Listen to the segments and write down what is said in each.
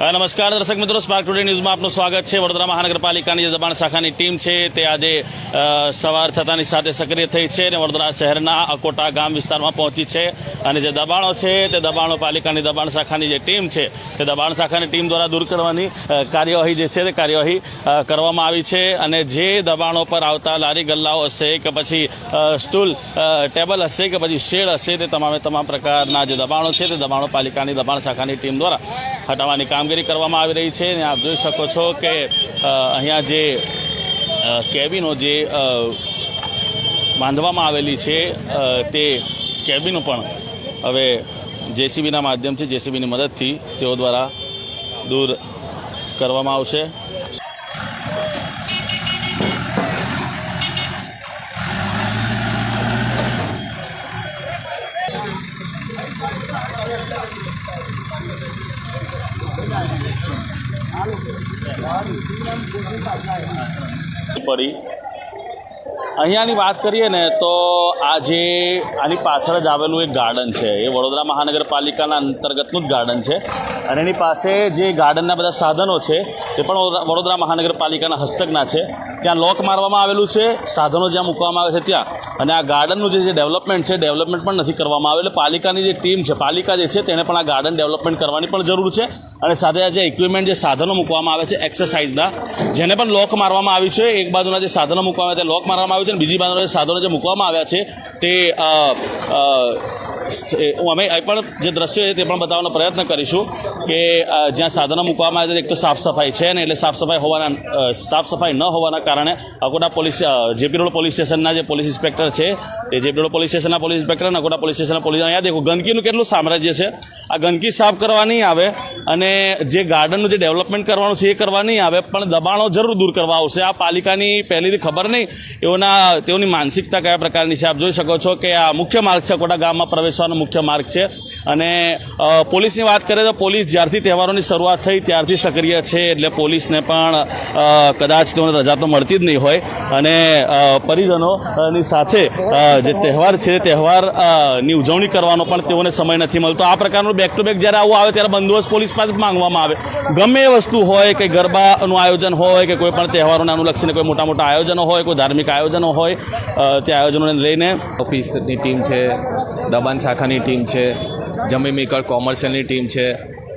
નમસ્કાર દર્શક મિત્રો સ્પાર્ક ટુડે ન્યૂઝમાં આપનું સ્વાગત છે. વડોદરા મહાનગરપાલિકાની જે દબાણ શાખાની ટીમ છે, તે આજે સવાર થતાની સાથે સક્રિય થઈ છે અને વડોદરા શહેરના અકોટા ગામ વિસ્તારમાં પહોંચી છે. અને જે દબાણો છે, તે દબાણો પાલિકાની દબાણ શાખાની જે ટીમ છે, તે દબાણ શાખાની ટીમ દ્વારા દૂર કરવાની કાર્યવાહી જે છે, તે કાર્યવાહી કરવામાં આવી છે. અને જે દબાણો પર આવતા લારી ગલ્લાઓ હશે કે પછી સ્ટૂલ ટેબલ હશે કે પછી શેડ હશે, તે તમામે તમામ પ્રકારના જે દબાણો છે, તે દબાણો પાલિકાની દબાણ શાખાની ટીમ દ્વારા હટાવવાની કામગીરી કરવામાં આવી રહી છે અને આપ જોઈ શકો છો કે અહીંયા જે કેબિનો જે બાંધવામાં આવેલી છે તે કેબિનો પણ હવે જેસીબીના માધ્યમથી, જેસીબીની મદદથી તેઓ દ્વારા દૂર કરવામાં આવશે. પડી. અહીંયાની વાત કરીએ ને, તો આજે આની પાછળ જ આવેલું એક ગાર્ડન છે. એ વડોદરા મહાનગરપાલિકાના અંતર્ગતનું જ ગાર્ડન છે. અને એની પાસે જે ગાર્ડનના બધા સાધનો છે, તે પણ વડોદરા- મહાનગરપાલિકાના હસ્તકના છે. ત્યાં લોક મારવામાં આવેલું છે, સાધનો જ્યાં મૂકવામાં આવે છે ત્યાં. અને આ ગાર્ડનનું જે ડેવલપમેન્ટ છે, ડેવલપમેન્ટ પણ નથી કરવામાં આવેલું. પાલિકાની જે ટીમ છે, પાલિકા જે છે, તેને પણ આ ગાર્ડન ડેવલપમેન્ટ કરવાની પણ જરૂર છે. અને સાથે આ જે ઇક્વિપમેન્ટ જે સાધનો મૂકવામાં આવે છે એક્સરસાઇઝના જેને પણ લોક મારવામાં આવી છે. એક બાજુના જે સાધનો મૂકવામાં આવે તે લોક મારવામાં આવ્યું છે અને બીજી બાજુના જે સાધનો જે મૂકવામાં આવ્યા છે, તે અમે પણ જે દ્રશ્ય છે તે પણ બતાવવાનો પ્રયત્ન કરીશું કે જ્યાં સાધનો મૂકવામાં આવે છે, એક તો સાફ સફાઈ છે ને એટલે સાફ સફાઈ હોવાના સાફ સફાઈ ન હોવાના કારણે Akota police JP road police સ્ટેશનના જે પોલીસ ઇન્સ્પેક્ટર છે, તે જેપી રોડ પોલીસ સ્ટેશનના પોલીસ ઇન્સ્પેક્ટર અને અકોટા પોલીસ સ્ટેશનના પોલીસ, અહીંયા દેખો, ગંદકીનું કેટલું સામ્રાજ્ય છે. આ ગંદકી સાફ કરવા નહીં આવે અને જે ગાર્ડનનું જે ડેવલપમેન્ટ કરવાનું છે એ કરવા નહીં આવે, પણ દબાણો જરૂર દૂર કરવા આવશે. આ પાલિકાની પહેલીથી ખબર નહીં, એઓના, તેઓની માનસિકતા કયા પ્રકારની છે? આપ જોઈ શકો છો કે આ મુખ્ય માર્ગ છે અકોટા ગામમાં પ્રવેશવાનો મુખ્ય માર્ગ છે. અને પોલીસની વાત કરીએ તો પોલીસ જ્યારથી તહેવારોની શરૂઆત થઈ ત્યારથી સક્રિય છે એટલે પોલીસને પણ કદાચ તેઓને રજા તો મળતી જ નહીં હોય. અને પરિજનોની સાથે જે તહેવાર છે તહેવારની ઉજવણી કરવાનો પણ તેઓને સમય નથી મળતો. આ પ્રકારનું બેક ટુ બેક જ્યારે આવું આવે ત્યારે બંદોબસ્ત પોલીસ પાસે માંગવામાં આવે. ગમે એ વસ્તુ હોય કે ગરબાનું આયોજન હોય કે કોઈ પણ તહેવારોને અનુલક્ષીને કોઈ મોટા મોટા આયોજનો હોય, કોઈ ધાર્મિક આયોજનો હોય તે આયોજનોને લઈને ઓફિસની ટીમ છે દબાણ શાખાની ટીમ છે જમી મેકર કોમર્શિયલની ટીમ છે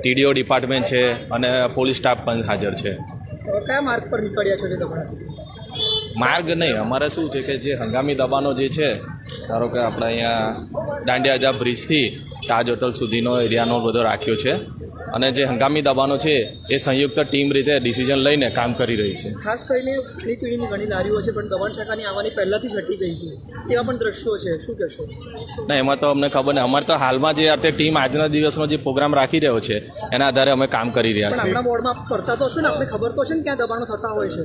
ટીડીઓ ડિપાર્ટમેન્ટ છે અને પોલીસ સ્ટાફ પણ હાજર છે. કયા માર્ગ પર નીકળ્યા છો માર્ગ નહીં અમારે શું છે કે જે હંગામી દબાણો જે છે ધારો કે આપણે અહીંયા દાંડિયાજા બ્રિજથી તાજ હોટલ સુધીનો એરિયાનો બધો રાખ્યો છે. અને જે હંગામી દબાણો છે એ સંયુક્ત ટીમ રીતે ડિસિઝન લઈને કામ કરી રહી છે. ખાસ કરીને ઘણી પેઢીની ઘણી લારીઓ છે પણ દબાણ શાખાની આવવાની પહેલાથી જ હટી ગઈ હતી તેવા પણ દ્રશ્યો છે. શું કહેશો? ના એમાં તો અમને ખબર નહીં. અમારે તો હાલમાં જે અત્યારે ટીમ આજના દિવસનો જે પ્રોગ્રામ રાખી રહ્યો છે એના આધારે અમે કામ કરી રહ્યા છીએ. આપણા બોર્ડમાં ફરતા તો હશો ને? આપણે ખબર તો છે ને ક્યાં દબાણો થતા હોય છે?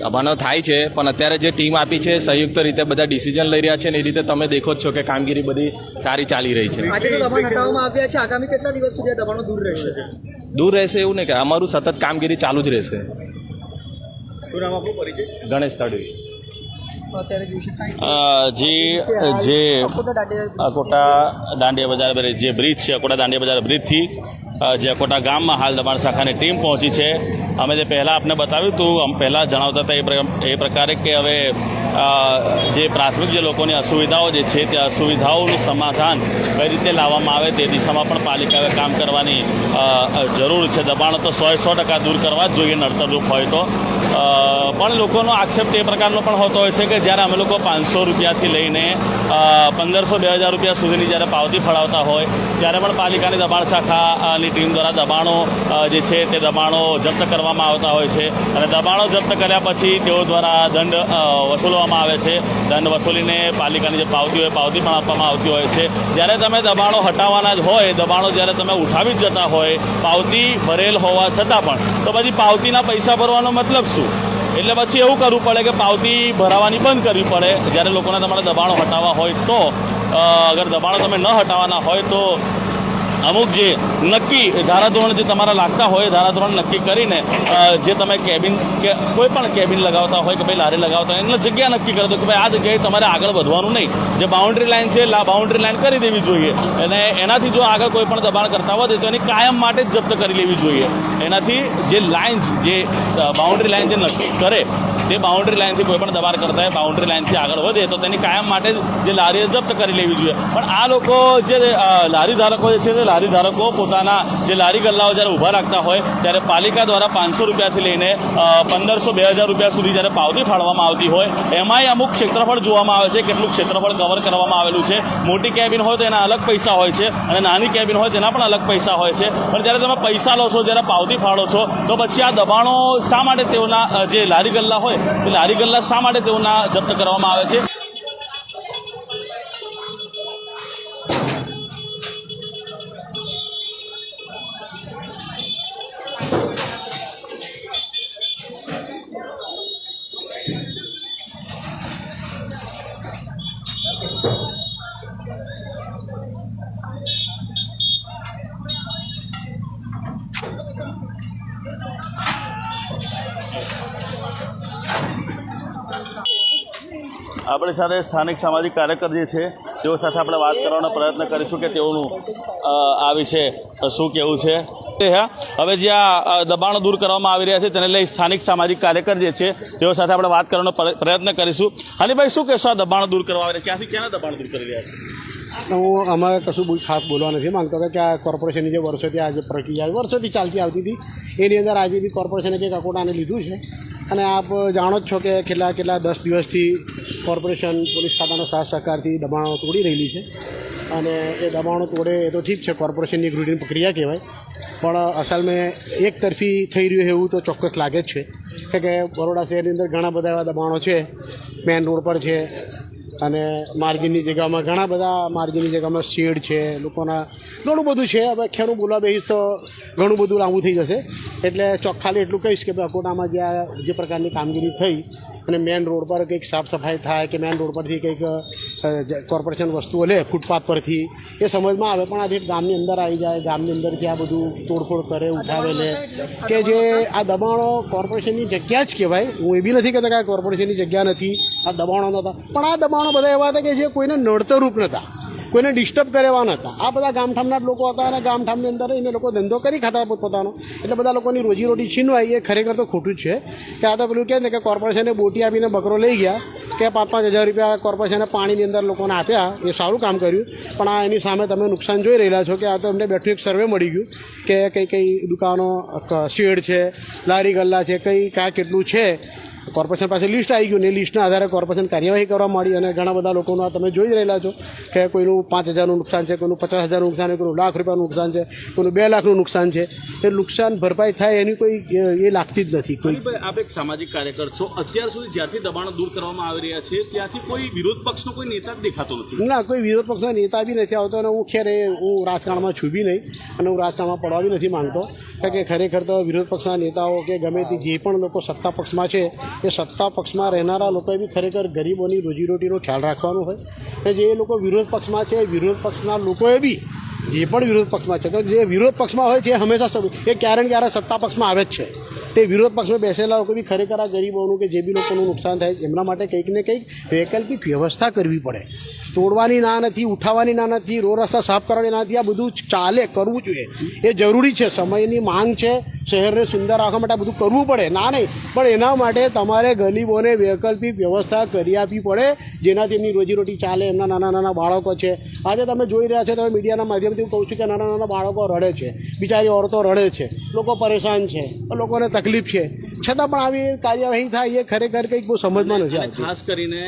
દબાણો થાય છે પણ અત્યારે જે ટીમ આપી છે સંયુક્ત રીતે બધા ડિસિઝન લઈ રહ્યા છે ને એ રીતે તમે દેખો જ છો કે કામગીરી બધી સારી ચાલી રહી છે. આજે તો દબાણ હટાવવામાં આવ્યા છે આગામી કેટલા દિવસ સુધી દબાણો દૂર રહેશે? દૂર રહેશે એવું નહીં કે અમારું સતત કામગીરી ચાલુ જ રહેશે. ગણેશ તડવી. જે જે અકોટા દાંડિયા. બજાર બ્રિજ જે બ્રિજ છે અકોટા દાંડિયા બજાર બ્રિજથી અ, જે અકોટા ગામમાં હાલ દબાણ શાખાની ટીમ પહોંચી છે. અમે જે પહેલાં આપને બતાવ્યું હતું પહેલાં જણાવતા હતા એ પ્ર- એ પ્રકારે કે હવે જે પ્રાથમિક જે લોકોની અસુવિધાઓ જે છે તે અસુવિધાઓનું સમાધાન કઈ રીતે લાવવામાં આવે તે દિશામાં પણ પાલિકાએ કામ કરવાની જરૂર છે. દબાણો તો સો સો ટકા દૂર કરવા જ જોઈએ નડતરરૂપ હોય તો. પણ લોકોનો આક્ષેપ તે પ્રકારનો પણ હોતો હોય છે કે જ્યારે અમે લોકો પાંચસો રૂપિયાથી લઈને પંદરસો બે હજાર રૂપિયા સુધીની જ્યારે પાવતી ફળાવતા હોય ત્યારે પણ પાલિકાની દબાણ શાખાની ટીમ દ્વારા દબાણો જે છે તે દબાણો જપ્ત કરવામાં આવતા હોય છે. અને દબાણો જપ્ત કર્યા પછી તેઓ દ્વારા દંડ વસૂલવામાં આવે છે. દંડ વસૂલીને પાલિકાની જે પાવતી હોય, પાવતી પણ આપવામાં આવતી હોય છે. જ્યારે તમે દબાણો હટાવવાના જ હોય, દબાણો જ્યારે તમે ઉઠાવી જ જતા હોય, પાવતી ભરેલ હોવા છતાં પણ, તો પછી પાવતીના પૈસા ભરવાનો મતલબ શું? એટલે પછી એવું કરવું પડે કે પાવતી ભરાવાની બંધ કરવી પડે. જ્યારે લોકોને તમારે દબાણો હટાવવા હોય તો અગર દબાણો તમે ન હટાવવાના હોય તો અમુક જે નક્કી ધારાધોરણ જે તમારા લાગતા હોય, ધારાધોરણ નક્કી કરીને જે તમે કેબિન કે કોઈ પણ કેબિન લગાવતા હોય કે ભાઈ લારી લગાવતા હોય એટલે જગ્યા નક્કી કરી કે ભાઈ આ જગ્યાએ તમારે આગળ વધવાનું નહીં. જે બાઉન્ડ્રી લાઇન છે બાઉન્ડ્રી લાઇન કરી દેવી જોઈએ. અને એનાથી જો આગળ કોઈ પણ દબાણ કરતા વધે તો એની કાયમ માટે જ જપ્ત કરી લેવી જોઈએ. એનાથી જે લાઇન્સ જે બાઉન્ડ્રી લાઇન જે નક્કી કરે તે બાઉન્ડ્રી લાઇનથી કોઈ પણ દબાણ કરતા હોય બાઉન્ડ્રી લાઇનથી આગળ વધે તો તેની કાયમ માટે જે લારી જપ્ત કરી લેવી જોઈએ. પણ આ લોકો જે લારી ધારકો છે, તે લારી ધારકો પોતાના જે લારી ગલ્લાઓ જ્યારે ઊભા રાખતા હોય, ત્યારે પાલિકા દ્વારા પાંચસો રૂપિયાથી લઈને પંદરસો, બે હજાર રૂપિયા સુધી જ્યારે પાવતી ફાળવામાં આવતી હોય, એમાંય અમુક ક્ષેત્રફળ જોવામાં આવે છે, કેટલું ક્ષેત્રફળ કવર કરવામાં આવેલું છે. મોટી કેબિન હોય તો એના અલગ પૈસા હોય છે અને નાની કેબિન હોય તેના પણ અલગ પૈસા હોય છે. પણ જ્યારે તમે પૈસા લો છો, જ્યારે પાવતી ફાળો છો, તો પછી આ દબાણો શા માટે તેઓના જે લારી ગલ્લા હોય તે લારી ગલ્લા શા માટે તેઓના જપ્ત કરવામાં આવે છે? આપણી સાથે સ્થાનિક સામાજિક કાર્યકર જે છે, તેઓ સાથે આપણે વાત કરવાનો પ્રયત્ન કરીશું કે તેઓનું આ વિશે શું કહેવું છે. હવે જે આ દબાણો દૂર કરવામાં આવી રહ્યા છે, તેને લઈ સ્થાનિક સામાજિક કાર્યકર જે છે, તેઓ સાથે આપણે વાત કરવાનો પ્ર- પ્રયત્ન કરીશું. હનીભાઈ, શું કહેશો આ દબાણો દૂર કરવા આવી ક્યાંથી ક્યાં દબાણો દૂર કરી રહ્યા છે? હું અમે કશું બહુ ખાસ બોલવા નથી માંગતો કે આ કોર્પોરેશનની જે વર્ષોથી આજે પ્રક્રિયા વર્ષોથી ચાલતી આવતી હતી, એની અંદર આજે બી કોર્પોરેશને કંઈક અકોટાને લીધું છે. અને આપ જાણો જ છો કે કેટલા કેટલા દસ દિવસથી કોર્પોરેશન, પોલીસ ખાતાનો સાથ સહકારથી દબાણો તોડી રહેલી છે. અને એ દબાણો તોડે એ તો ઠીક છે, કોર્પોરેશનની એક પ્રક્રિયા કહેવાય. પણ અસલમાં એક તરફી થઈ રહ્યું એવું તો ચોક્કસ લાગે જ છે. કે બરોડા શહેરની અંદર ઘણા બધા એવા દબાણો છે. મેન રોડ પર છે. અને માર્જિનની જગ્યામાં ઘણા બધા માર્જિનની જગ્યામાં શેડ છે, લોકોના ઘણું બધું છે. હવે ખેડૂત બોલવા બેસીશ તો ઘણું બધું લાંબુ થઈ જશે. એટલે ચોખ્ખાલી એટલું કહીશ કે ભાઈ અકોટામાં જે જે પ્રકારની કામગીરી થઈ અને મેન રોડ પર કંઈક સાફ સફાઈ થાય કે મેન રોડ પરથી કંઈક કોર્પોરેશન વસ્તુઓ લે, ફૂટપાથ પરથી, એ સમજમાં આવે. પણ આજે ગામની અંદર આવી જાય, ગામની અંદરથી આ બધું તોડફોડ કરે, ઉઠાવે લે. કે જે આ દબાણો કોર્પોરેશનની જગ્યા જ કહેવાય. હું એ બી નથી કહેતો કે આ કોર્પોરેશનની જગ્યા નથી. આ દબાણો નહોતા. પણ આ દબાણો બધા એવા હતા કે જે કોઈને નડતરૂપ નહોતા. કોઈને ડિસ્ટર્બ કરવા નહોતા આ બધા ગામઠામના જ લોકો હતા અને ગામઠામની અંદર એને લોકો ધંધો કરી ખાતા પોતપોતાનો. એટલે બધા લોકોની રોજીરોટી છીનવાઈ એ ખરેખર તો ખોટું છે કે આ તો પેલું કહે ને કે કોર્પોરેશને બોટી આપીને બકરો લઈ ગયા કે પાંચ પાંચ હજાર રૂપિયા કોર્પોરેશને પાણીની અંદર લોકોને આપ્યા. એ સારું કામ કર્યું. પણ આ એની સામે તમે નુકસાન જોઈ રહેલા છો કે આ તો અમને બેઠું એક સર્વે મળી ગયું કે કઈ કઈ દુકાનો શેડ છે, લારી ગલ્લા છે, કઈ કાં કેટલું છે. કોર્પોરેશન પાસે લિસ્ટ આવી ગયું ને લિસ્ટના આધારે કોર્પોરેશન કાર્યવાહી કરવા માંડી અને ઘણા બધા લોકોનું આ તમે જોઈ રહેલા છો કે કોઈનું પાંચ હજારનું નુકસાન છે કોઈનું પચાસ હજારનું નુકસાન છે કોઈનું લાખ રૂપિયાનું નુકસાન છે કોઈનું બે લાખનું નુકસાન છે. એ નુકસાન ભરપાઈ થાય એની કોઈ એ લાગતી જ નથી કોઈ. આપ એક સામાજિક કાર્યકર છો. અત્યાર સુધી જ્યાંથી દબાણો દૂર કરવામાં આવી રહ્યા છે ત્યાંથી કોઈ વિરોધ પક્ષનો કોઈ નેતા જ દેખાતો નથી. ના કોઈ વિરોધ પક્ષના નેતા બી નથી આવતો અને હું ખેર હું રાજકારણમાં છું બી નહીં અને હું રાજકારણમાં પડવા બી નથી માંગતો. કારણ કે ખરેખર તો વિરોધ પક્ષના નેતાઓ કે ગમે તે જે પણ લોકો સત્તા પક્ષમાં છે એ સત્તા પક્ષમાં રહેનારા લોકોએ બી ખરેખર ગરીબોની રોજીરોટીનો ખ્યાલ રાખવાનો હોય. કે જે લોકો વિરોધ પક્ષમાં છે, એ વિરોધ પક્ષના લોકોએ બી જે પણ વિરોધ પક્ષમાં છે, જે વિરોધ પક્ષમાં હોય છે, એ હંમેશા એ ક્યારે ને ક્યારે સત્તા પક્ષમાં આવે જ છે. તે વિરોધ પક્ષમાં બેસેલા લોકો બી ખરેખર આ ગરીબોનું કે જે બી લોકોનું નુકસાન થાય છે, એમના માટે કંઈક ને કંઈક વૈકલ્પિક વ્યવસ્થા કરવી પડે. તોડવાની ના નથી ઉઠાવવાની ના નથી રોડ રસ્તા સાફ કરવાની ના નથી આ બધું ચાલે કરવું જોઈએ. એ જરૂરી છે સમયની માંગ છે શહેરને સુંદર રાખવા માટે આ બધું કરવું પડે. ના નહીં પણ એના માટે તમારે ગરીબોને વૈકલ્પિક વ્યવસ્થા કરી આપવી પડે જેનાથી એમની રોજીરોટી ચાલે એમના નાના નાના બાળકો છે. આજે તમે જોઈ રહ્યા છો તમે મીડિયાના માધ્યમથી હું કહું છું કે નાના નાના બાળકો રડે છે. બિચારી ઓરતો રડે છે. લોકો પરેશાન છે. લોકોને તકલીફ છે. છતાં પણ આવી કાર્યવાહી થાય એ ખરેખર કંઈક બહુ સમજમાં નથી ખાસ કરીને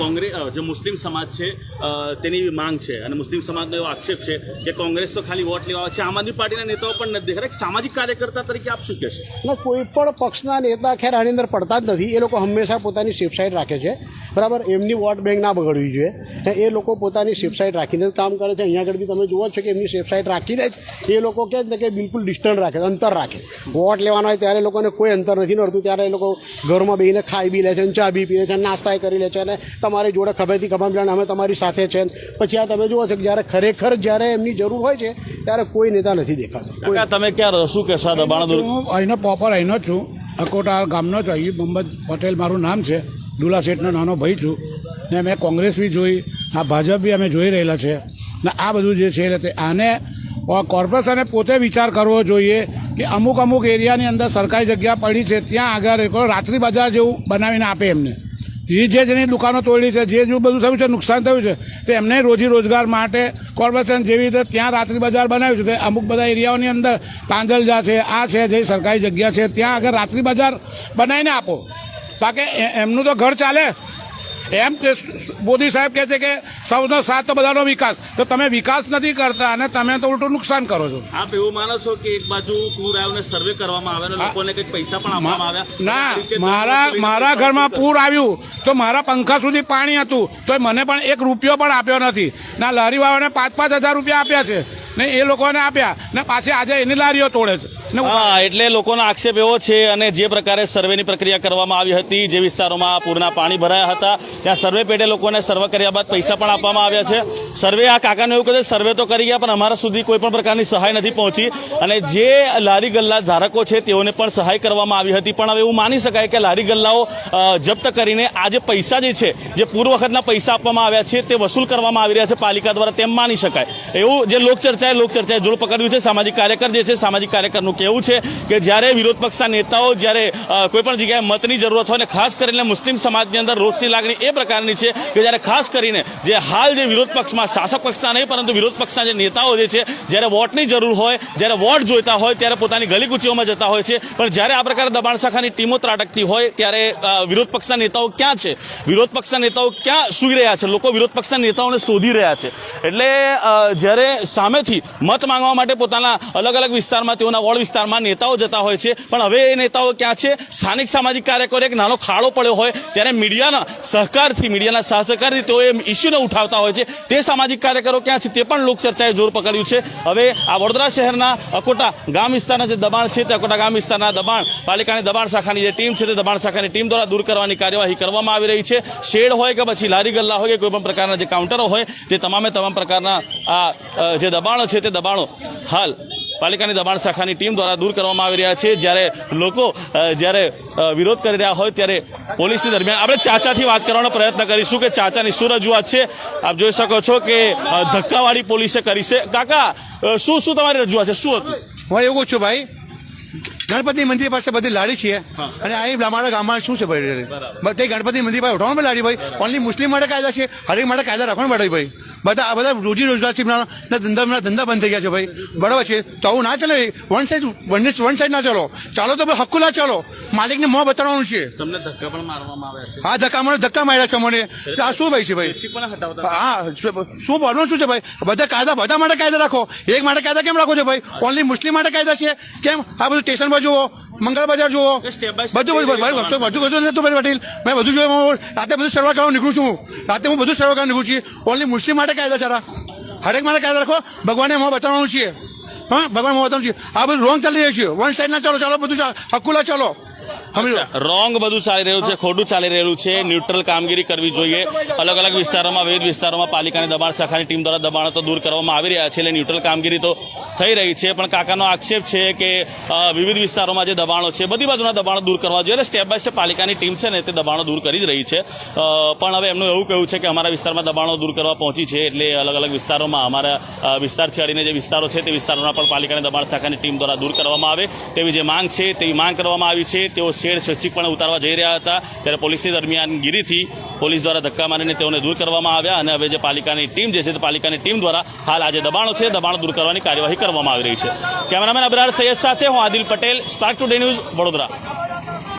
કોંગ્રેસ જે મુસ્લિમ સમાજ છે અ, તેની માંગ છે. અને મુસ્લિમ સમાજનો એવો આક્ષેપ છે કે કોંગ્રેસ તો ખાલી વોટ લેવા છે આમ આદમી પાર્ટીના નેતાઓ પણ નથી. દેખાતા સામાજિક કાર્યકર્તા તરીકે આપ શું કહેશો? એટલે કોઈ પણ પક્ષના નેતા ખેર આની અંદર પડતા જ નથી. એ લોકો હંમેશા પોતાની સેફ સાઈડ રાખે છે. બરાબર? એમની વોટ બેંક ના બગડવી જોઈએ. એ લોકો પોતાની સેફ સાઈડ રાખીને કામ કરે છે. અહીંયા આગળ બી તમે જુઓ છો કે એમની સેફ સાઈડ રાખીને જ એ લોકો કહે છે કે બિલકુલ ડિસ્ટન્સ રાખે અંતર રાખે. વોટ લેવાનો હોય ત્યારે લોકોને કોઈ અંતર નથી નડતું. ત્યારે એ લોકો ઘરમાં બેહીને ખાઈ બી લે છે ચા બી પીએ છે અને નાસ્તાએ કરી લે છે અને તમારી જોડે ખભેથી જાણે અમે તમારી સાથે છે. ને પછી આ તમે જુઓ છો કે જ્યારે ખરેખર જ્યારે એમની જરૂર હોય છે ત્યારે કોઈ નેતા નથી દેખાતો. તમે ક્યાં રહો? શું કહેશો હું અહીંનો પ્રોપર અહીંનો જ છું. અકોટા ગામનો જ અહીં. મોહમ્મદ પટેલ મારું નામ છે. દુલા શેઠનો નાનો ભાઈ છું. ને મેં કોંગ્રેસ બી જોઈ. આ ભાજપ બી અમે જોઈ રહેલા છે. ને આ બધું જે છે એટલે તે આને કોર્પોરેશને પોતે વિચાર કરવો જોઈએ કે અમુક અમુક એરિયાની અંદર સરકારી જગ્યા પડી છે. ત્યાં આગળ એક રાત્રિ બજાર જેવું બનાવીને આપે એમને. જે જે જેની દુકાનો તોડી છે, જે જે બધું થયું છે, નુકસાન થયું છે, તો એમને રોજી રોજગાર માટે કોર્પોરેશન જેવી રીતે ત્યાં રાત્રિ બજાર બનાવ્યું છે, તે અમુક બધા એરિયાઓની અંદર તાંજલજા છે, આ છે, જે સરકારી જગ્યા છે, ત્યાં આગળ રાત્રિ બજાર બનાવીને આપો. એ- એમનું તો ઘર ચાલે. એમ કે મોદી સાહેબ કહે છે કે સૌનો સાથ તો બધાનો વિકાસ. તો તમે વિકાસ નથી કરતા અને તમે તો ઉલટું નુકસાન કરો છો. આપ એવું માનો છો કે એક બાજુ પૂર આવ્યું સર્વે કરવામાં આવે લોકોને કંઈક પૈસા પણ આપવામાં આવ્યા? ના મારા મારા ઘરમાં પૂર આવ્યું તો મારા પંખા સુધી પાણી હતું તો મને પણ એક રૂપિયો પણ આપ્યો નથી. ના લારીવાળાને પાંચ પાંચ હજાર રૂપિયા આપ્યા છે. ને એ લોકોને આપ્યા ને પાછી આજે એની લારીઓ તોડે છે. હા, એટલે લોકોનો આક્ષેપ એવો છે અને જે પ્રકારે સર્વેની પ્રક્રિયા કરવામાં આવી હતી, જે વિસ્તારોમાં પૂરના પાણી ભરાયા હતા, ત્યાં સર્વે પેટે લોકોને સર્વે કર્યા બાદ પૈસા પણ આપવામાં આવ્યા છે. સર્વે આ કાકાને એવું કહે સર્વે તો કરી ગયા, પણ અમારા સુધી કોઈ પણ પ્રકારની સહાય નથી પહોંચી. અને જે લારી ગલ્લા ધારકો છે, તેઓને પણ સહાય કરવામાં આવી હતી. પણ હવે એવું માની શકાય કે લારી ગલ્લાઓ જપ્ત કરીને આ જે પૈસા જે છે, જે પૂર્વ વખતના પૈસા આપવામાં આવ્યા છે, તે વસૂલ કરવામાં આવી રહ્યા છે પાલિકા દ્વારા, તેમ માની શકાય. એવું જે લોકચર્ચાએ લોકચર્ચાએ જોડ પકડ્યું છે. સામાજિક કાર્યકર જે છે, સામાજિક કાર્યકરનું કહેવું છે કે જ્યારે વિરોધ પક્ષના નેતાઓ જ્યારે કોઈપણ કોઈ પણ જગ્યાએ મતની જરૂરત હોય ને ખાસ કરીને મુસ્લિમ સમાજની અંદર રોષની લાગણી એ પ્રકારની છે કે જ્યારે ખાસ કરીને જે હાલ જે વિરોધ પક્ષમાં, શાસક પક્ષના નહીં, પરંતુ વિરોધ પક્ષના જે નેતાઓ જે છે, જ્યારે વોટની જરૂર હોય, જ્યારે વોટ જોઈતા હોય, ત્યારે પોતાની ગલીકૂચીઓમાં જતા હોય છે. પણ જ્યારે આ પ્રકારે દબાણ શાખાની ટીમો ત્રાટકતી હોય, ત્યારે વિરોધ પક્ષના નેતાઓ ક્યાં છે? વિરોધ પક્ષના નેતાઓ ક્યાં સૂઈ રહ્યા છે? લોકો વિરોધ પક્ષના નેતાઓને શોધી રહ્યા છે. એટલે જ્યારે સામેથી મત માંગવા માટે પોતાના અલગ અલગ વિસ્તારમાં તેઓના વોર્ડ વિસ્તારમાં નેતાઓ જતા હોય છે. પણ હવે એ નેતાઓ ક્યાં છે? સ્થાનિક સામાજિક કાર્યકરો એક નાનો ખાડો પડ્યો હોય ત્યારે મીડિયાના સહકારથી મીડિયાના સહકારથી તેઓ એ ઇસ્યુને ઉઠાવતા હોય છે. તે સામાજિક કાર્યકરો ક્યાં છે? તે પણ લોકચર્ચાએ જોર પકડ્યું છે. હવે આ વડોદરા શહેરના અકોટા ગામ વિસ્તારના જે દબાણ છે તે અકોટા ગામ વિસ્તારના દબાણ, પાલિકાની દબાણ શાખાની જે ટીમ છે તે દબાણ શાખાની ટીમ દ્વારા દૂર કરવાની કાર્યવાહી કરવામાં આવી રહી છે. શેડ હોય કે પછી લારી ગલ્લા હોય કે કોઈ પણ પ્રકારના જે કાઉન્ટરો હોય તે તમામે તમામ પ્રકારના આ જે દબાણો છે તે દબાણો હાલ પાલિકાની દબાણ શાખાની ટીમ દ્વારા દૂર કરવામાં આવી રહ્યા છે. જ્યારે લોકો જ્યારે વિરોધ કરી રહ્યા હોય ત્યારે પોલીસની દરમિયાન આપણે ચાચાથી વાત કરવાનો પ્રયત્ન કરીશું કે ચાચાની શું રજૂઆત છે? આપ જોઈ શકો છો કે ધક્કાવાળી પોલીસે કરી છે. કાકા શું શું તમારી રજૂઆત છે? શું હતું? હું એવું છું ભાઈ ગણપતિ મંદિર પાસે બધી લારી છે અને અહીં અમારા ગામમાં શું છે ભાઈ? તે ગણપતિ મંદિર પાસે ઉઠાવવાનું લારી ભાઈ. ઓનલી મુસ્લિમ માટે કાયદા છે હરેક માટે કાયદા રાખવાનું પડે ભાઈ. બધા બધા રોજી રોજગાર છે એમના ના ધંધા ધંધા બંધ થઈ ગયા છે ભાઈ. બરાબર છે? તો આવું ના ચાલે. One side one one side ના ચાલો. ચાલો તો ભાઈ હક્કુલા ચાલો. માલિકને મોં બતાવવાનું છે. તમને ધક્કા પણ મારવામાં આવ્યા છે. હા ધક્કા મને ધક્કા માર્યા છે મને. આ શું ભાઈ છે ભાઈ? હા શું પ્રોબ્લેમ શું છે ભાઈ? બધા કાયદા બધા માટે કાયદા રાખો. એક માટે કાયદા કેમ રાખો છો ભાઈ? ઓનલી મુસ્લિમ માટે કાયદા છે? કેમ? આ બધું સ્ટેશન પર જુઓ. મંગળ બજાર જુઓ બધું બધું બધું બધું નતું ભાઈ પટેલ. મેં બધું જોયું રાતે બધું સર્વ કરવા નીકળું છું રાતે હું બધું સર્વ કરવા નીકળું છું. ઓનલી મુસ્લિમ માટે કાયદા સારા. હરેક માટે કાયદા રાખો. ભગવાને મોં બતાવવાનું છે. હા ભગવાન મોં બતાવવાનું છે. આ બધું રોંગ ચાલી રહ્યું છે. વન સાઈડ ના ચાલો ચાલો બધું અકુલા ચાલો. રોંગ બધું ચાલી રહ્યું છે ખોટું ચાલી રહ્યું છે. ન્યુટ્રલ કામગીરી કરવી જોઈએ. અલગ અલગ વિસ્તારોમાં વિવિધ વિસ્તારોમાં પાલિકાની દબાણ શાખાની ટીમ દ્વારા દબાણો તો દૂર કરવામાં આવી રહ્યા છે એટલે ન્યુટ્રલ કામગીરી તો થઈ રહી છે. પણ કાકાનો આક્ષેપ છે કે વિવિધ વિસ્તારોમાં જે દબાણો છે બધી બાજુના દબાણો દૂર કરવા જોઈએ. એટલે સ્ટેપ બાય સ્ટેપ પાલિકાની ટીમ છે ને તે દબાણો દૂર કરી જ રહી છે. પણ હવે એમનું એવું કહેવું છે કે અમારા વિસ્તારમાં દબાણો દૂર કરવા પહોંચી છે એટલે અલગ અલગ વિસ્તારોમાં અમારા વિસ્તારથી અડીને જે વિસ્તારો છે તે વિસ્તારોના પણ પાલિકાની દબાણ શાખાની ટીમ દ્વારા દૂર કરવામાં આવે. તેવી જે માંગ છે તેવી માંગ કરવામાં આવી છે. તેઓ શેડ સ્વૈચ્છિકપણે ઉતારવા જઈ રહ્યા હતા. ત્યારે પોલીસની દરમિયાનગીરીથી પોલીસ દ્વારા ધક્કા મારીને તેઓને દૂર કરવામાં આવ્યા અને હવે જે પાલિકાની ટીમ જે છે તે પાલિકાની ટીમ દ્વારા હાલ આજે દબાણો છે. દબાણો દૂર કરવાની કાર્યવાહી કરવામાં આવી રહી છે. કેમેરામેન અબરાર સૈયદ સાથે હું Adil Patel spark today news Vadodara.